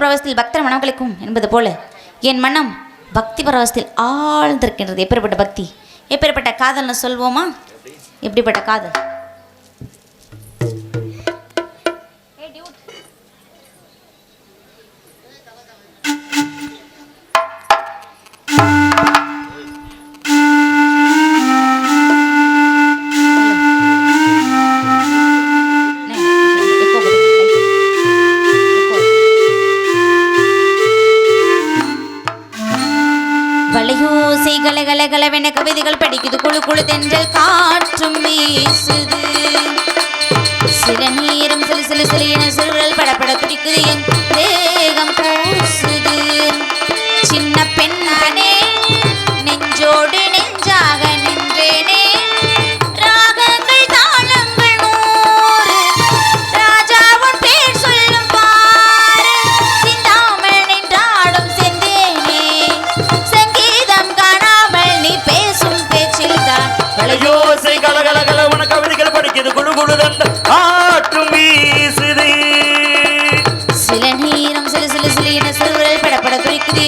பிரவசத்தில் பக்தர் மனங்களுக்கு என்பது போல என் மனம் பக்தி பரவசத்தில் ஆழ்ந்திருக்கின்றது. எப்பேற்பட்ட பக்தி? எப்பேற்பட்ட காதல்னு சொல்வோமா? எப்படிப்பட்ட காதல்? வலையோசை கல கல கலவென கவிதைகள் படிக்குது. குழு குழு தென்றல் காற்றும் வீசுது. சில நேரம் சிலு சிலு சிலு என சிறுகள் படப்பட துடிக்குது என் தேகம் பூசுது. சின்ன பெண்ணானே நெஞ்சோடு வளையோ உன கவிதைகள் படிக்குது குழு குழு தந்த காற்றும் வீசுது. சில நேரம் சிலு சிலு சிலு என சிறுவரை படப்பட துடிக்குது